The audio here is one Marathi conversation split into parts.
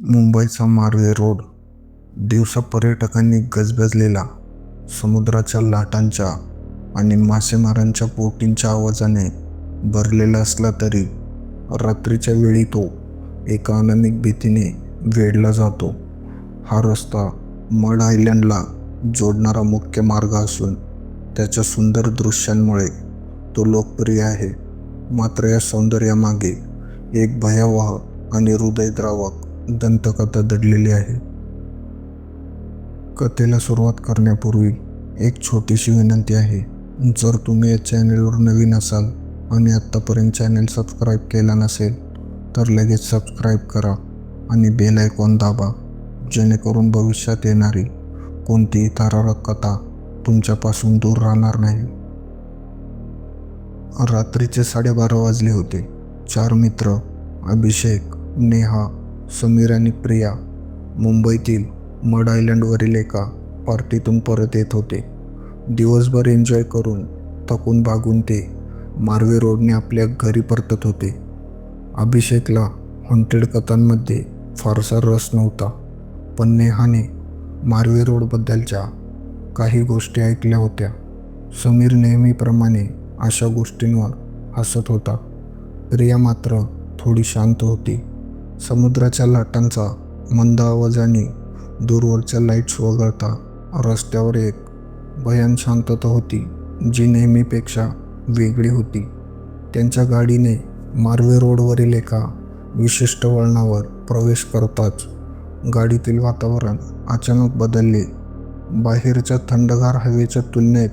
मुंबईचा मार्वे रोड. दिवसा पर्यटकांनी गजबजलेला समुद्राच्या लाटांच्या आणि मासेमारांच्या बोटींच्या आवाजाने भरलेला असला तरी रात्रीच्या वेळी तो एका अनामिक भीतीने वेढला जातो. हा रस्ता मड आयलंडला जोडणारा मुख्य मार्ग असून त्याच्या सुंदर दृश्यांमुळे तो लोकप्रिय आहे. मात्र या सौंदर्यामागे एक भयावह आणि हृदयद्रावक दंतकथा दडलेली आहे. कथेला सुरुवात करण्यापूर्वी एक छोटीशी विनंती आहे. जर तुम्ही या चॅनेलवर नवीन असाल आणि आत्तापर्यंत चॅनेल सबस्क्राईब केला नसेल तर लगेच सबस्क्राईब करा आणि बेल आयकॉन दाबा जेणेकरून भविष्यात येणारी कोणतीही थरारक कथा तुमच्यापासून दूर राहणार नाही. रात्रीचे साडेबारा वाजले होते. चार मित्र अभिषेक नेहा समीर आणि प्रिया मुंबईतील मड आयलंडवरील एका पार्टीतून परत येत होते. दिवसभर एन्जॉय करून थकून भागून ते मार्वे रोडने आपल्या घरी परतत होते. अभिषेकला हॉन्टेड कथांमध्ये फारसा रस नव्हता पण नेहाने मार्वे रोडबद्दलच्या काही गोष्टी ऐकल्या होत्या. समीर नेहमीप्रमाणे अशा गोष्टींवर हसत होता. प्रिया मात्र थोडी शांत होती. समुद्राच्या लाटांचा मंद आवाजाने दूरवरच्या लाईट्स वगळता रस्त्यावर एक भयान शांतता होती जी नेहमीपेक्षा वेगळी होती. त्यांच्या गाडीने मार्वे रोडवरील एका विशिष्ट वळणावर प्रवेश करताच गाडीतील वातावरण अचानक बदलले. बाहेरच्या थंडगार हवेच्या तुलनेत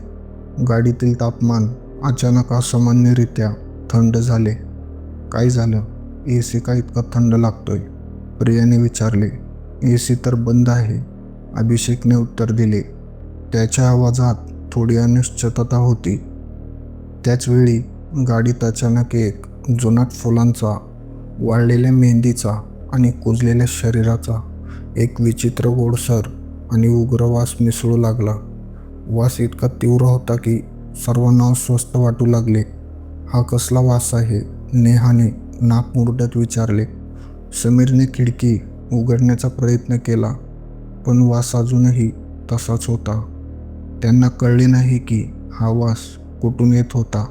गाडीतील तापमान अचानक असामान्यरित्या थंड झाले. काय झालं? ए सी का इतका थंड लागतोय? प्रियाने विचारले. ए सी तर बंद आहे. अभिषेकने उत्तर दिले. त्याच्या आवाजात थोडी अनिश्चितता होती. त्याचवेळी गाडीत अचानक एक जुनाट फुलांचा वाळलेल्या मेहंदीचा आणि कुजलेल्या शरीराचा एक विचित्र गोडसर आणि उग्र वास मिसळू लागला. वास इतका तीव्र होता की सर्वांना अस्वस्थ वाटू लागले. हा कसला वास आहे? नेहाने नाक मुरड्यात विचारले. समीरने खिडकी उघडण्याचा प्रयत्न केला पण वास अजूनही तसाच होता. त्यांना कळले नाही की हा वास कुठून येत होता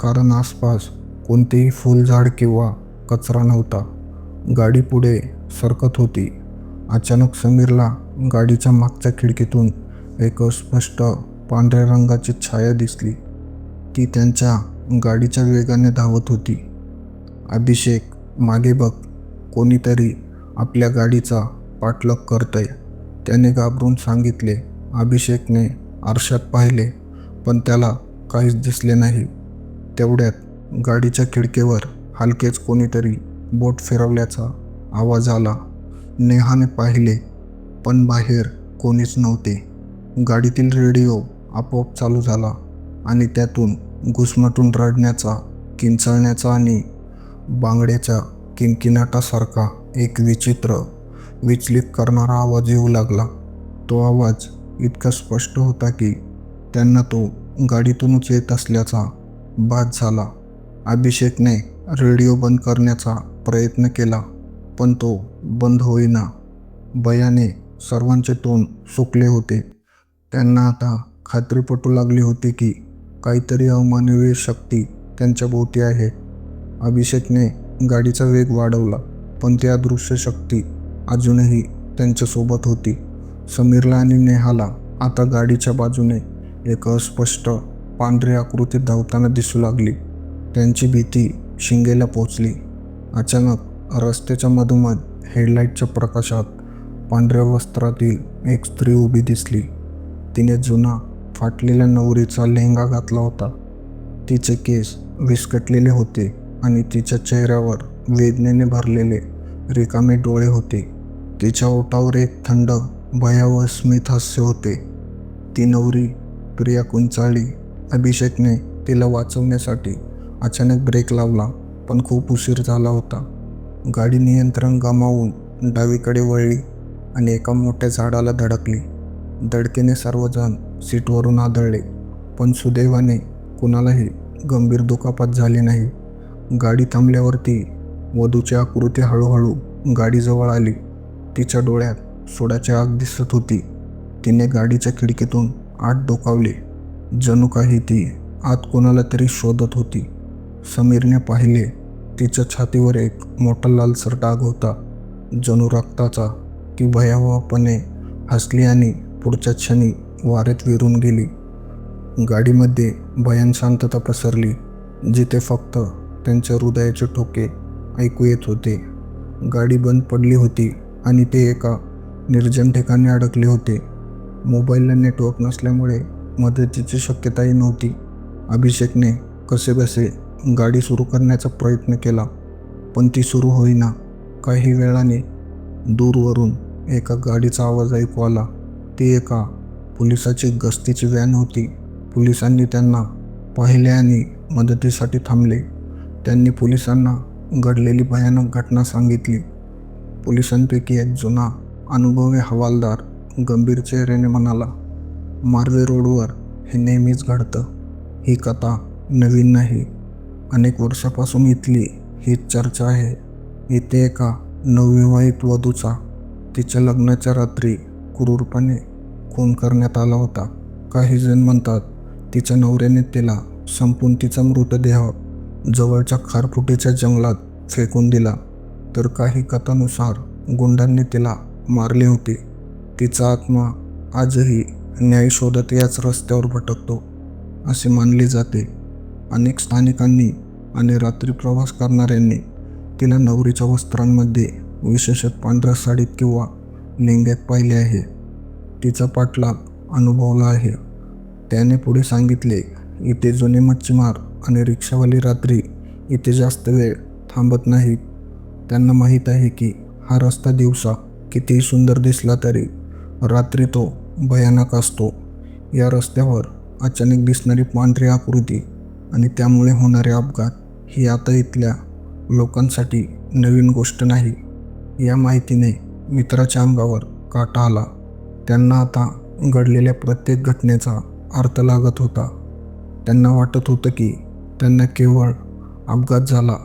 कारण आसपास कोणतेही फुलझाड किंवा कचरा नव्हता. गाडी पुढे सरकत होती. अचानक समीरला गाडीच्या मागच्या खिडकीतून एक अस्पष्ट पांढऱ्या रंगाची छाया दिसली. ती त्यांच्या गाडीच्या वेगाने धावत होती. अभिषेक मागे बघ कोणीतरी आपल्या गाडीचा पाठलाग करतंय. त्याने घाबरून सांगितले अभिषेकने आरशात पाहिले पण त्याला काहीच दिसले नाही. तेवढ्यात गाडीच्या खिडकीवर हलकेच कोणीतरी बोट फिरवल्याचा आवाज आला. नेहाने पाहिले पण बाहेर कोणीच नव्हते. गाडीतील रेडिओ आपोआप चालू झाला आणि त्यातून घुसमटून रडण्याचा किंचाळण्याचा आणि बांगड्याच्या किंकिनाटासारखा एक विचित्र विचलित करणारा आवाज येऊ लागला. तो आवाज इतका स्पष्ट होता की त्यांना तो गाडीतूनच येत असल्याचा बाद झाला. अभिषेकने रेडिओ बंद करण्याचा प्रयत्न केला पण तो बंद होईना. भयाने सर्वांचे तोंड सुकले होते. त्यांना आता खात्री पटू लागली होती की काहीतरी अमानवीय शक्ती त्यांच्या भोवती आहे. अभिषेकने गाडीचा वेग वाढवला पण ती दृश्य शक्ती अजूनही त्यांच्यासोबत होती. समीरला आणि नेहाला आता गाडीच्या बाजूने एक अस्पष्ट पांढरी आकृती धावताना दिसू लागली. त्यांची भीती शिंगेला पोचली. अचानक रस्त्याच्या मधोमध हेडलाईटच्या प्रकाशात पांढऱ्या वस्त्रातील एक स्त्री उभी दिसली. तिने जुना फाटलेल्या नवरीचा लेहंगा घातला होता. तिचे केस विस्कटलेले होते. आणि तिच्या चेहऱ्यावर वेदनेने भरलेले रिकामे डोळे होते. तिच्या ओठावर एक थंड भयावह स्मित हास्य होते. ती नवरी प्रिया कुंचाळी अभिषेकने तिला वाचवण्यासाठी अचानक ब्रेक लावला पण खूप उशीर झाला होता. गाडी नियंत्रण गमावून डावीकडे वळली आणि एका मोठ्या झाडाला धडकली. धडकेने सर्वजण सीटवरून आदळले पण सुदैवाने कुणालाही गंभीर दुखापत झाली नाही. गाडी थांबल्यावरती वधूची आकृती हळूहळू गाडीजवळ आली. तिच्या डोळ्यात सोडाची आग दिसत होती. तिने गाडीच्या खिडकीतून आत डोकावले. जणू काही ती आत कोणाला तरी शोधत होती. समीरने पाहिले तिच्या छातीवर एक मोठा लालसर डाग होता. जणू रक्ताचा ती भयावहपणे हसली आणि पुढच्या क्षणी वारेत विरून गेली. गाडीमध्ये भयान शांतता पसरली जिथे फक्त त्यांच्या हृदयाचे ठोके ऐकू येत होते. गाडी बंद पडली होती आणि ते एका निर्जन ठिकाणी अडकले होते. मोबाईलला नेटवर्क नसल्यामुळे मदतीची शक्यताही नव्हती. अभिषेकने कसेबसे गाडी सुरू करण्याचा प्रयत्न केला पण ती सुरू होईना. काही वेळाने दूरवरून एका गाडीचा आवाज ऐकू आला. ती एका पोलिसाची गस्तीची व्हॅन होती. पोलिसांनी त्यांना पाहिले आणि मदतीसाठी थांबले. त्यांनी पोलिसांना घडलेली भयानक घटना सांगितली. पोलिसांपैकी एक जुना अनुभवी हवालदार गंभीर चेहऱ्याने म्हणाला मार्वे रोडवर हे नेहमीच घडतं. ही कथा नवीन नाही. अनेक वर्षापासून इथली हीच चर्चा आहे. इथे एका नवविवाहित वधूचा तिच्या लग्नाच्या रात्री क्रूरपणे खून करण्यात आला होता. काही जण म्हणतात तिच्या नवऱ्याने तिला संपून तिचा मृतदेह जवळच्या खारफुटीच्या जंगलात फेकून दिला तर काही कथानुसार गुंडांनी तिला मारले होते. तिचा आत्मा आजही न्याय शोधत याच रस्त्यावर भटकतो असे मानले जाते. अनेक स्थानिकांनी आणि रात्री प्रवास करणाऱ्यांनी तिला नवरीच्या वस्त्रांमध्ये विशेषत पांढऱ्या साडीत किंवा लिंग्यात पाहिले आहे. तिचा पाठलाग अनुभवला आहे. त्याने पुढे सांगितले इथे जुने मच्छीमार आणि रिक्षावाले रात्री इथे जास्त वेळ थांबत नाहीत त्यांना माहीत आहे की हा रस्ता दिवसा कितीही सुंदर दिसला तरी रात्री तो भयानक असतो. या रस्त्यावर अचानक दिसणारी पांढरी आकृती आणि त्यामुळे होणारे अपघात ही आता इथल्या लोकांसाठी नवीन गोष्ट नाही. या माहितीने मित्राच्या अंगावर काटा आला. त्यांना आता घडलेल्या प्रत्येक घटनेचा अर्थ लागत होता. त्यांना वाटत होतं की त्यांना केवळ अपघात झाला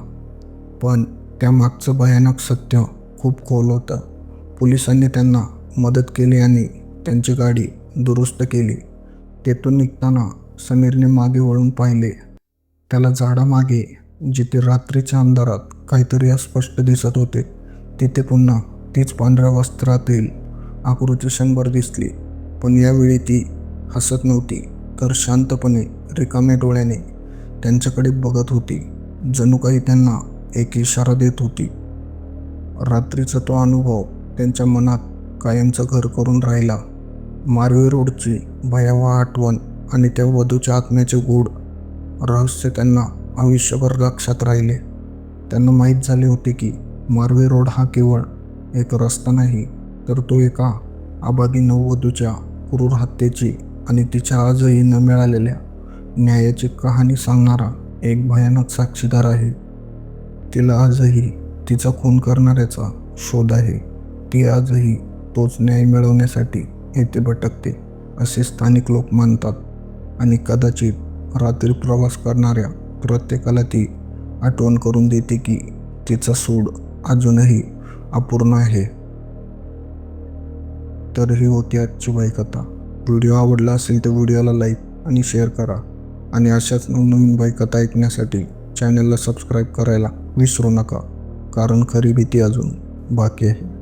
पण त्यामागचं भयानक सत्य खूप खोल होतं. पोलिसांनी त्यांना मदत केली आणि त्यांची गाडी दुरुस्त केली. तेथून निघताना समीरने मागे वळून पाहिले. त्याला झाडामागे जिथे रात्रीच्या अंधारात काहीतरी अस्पष्ट दिसत होते तिथे पुन्हा तीच पांढऱ्या वस्त्रातील आकृती शंभर दिसली. पण यावेळी ती हसत नव्हती तर शांतपणे रिकाम्या डोळ्याने त्यांच्याकडे बघत होती. जणू काही त्यांना एक इशारा देत होती. रात्रीचा तो अनुभव त्यांच्या मनात कायमचं घर करून राहिला. मारवी रोडची भयावह आठवण आणि त्या वधूच्या आत्म्याचे गूढ रहस्य त्यांना आयुष्यभर लक्षात राहिले. त्यांना माहीत झाले होते की मार्वे रोड हा केवळ एक रस्ता नाही तर तो एका आबागी नववधूच्या क्रूर हत्येची आणि तिच्या आजही न मिळालेल्या न्यायाची कहाणी सांगणारा एक भयानक साक्षीदार आहे. तिला आजही तिचा खून करणाऱ्याचा शोध आहे. ती आजही तोच न्याय मिळवण्यासाठी येथे भटकते असे स्थानिक लोक मानतात. आणि कदाचित रात्री प्रवास करणाऱ्या प्रत्येकाला ती आठवण करून देते की तिचा सूड अजूनही अपूर्ण आहे. तर ही होती आजची बाईकथा. व्हिडिओ आवडला असेल तर व्हिडिओला लाईक आणि शेअर करा. आणि अशाच नवनवीन बाईकथा ऐकण्यासाठी चॅनलला सबस्क्राईब करायला विसरू नका. कारण खरी भीती अजून बाकी आहे.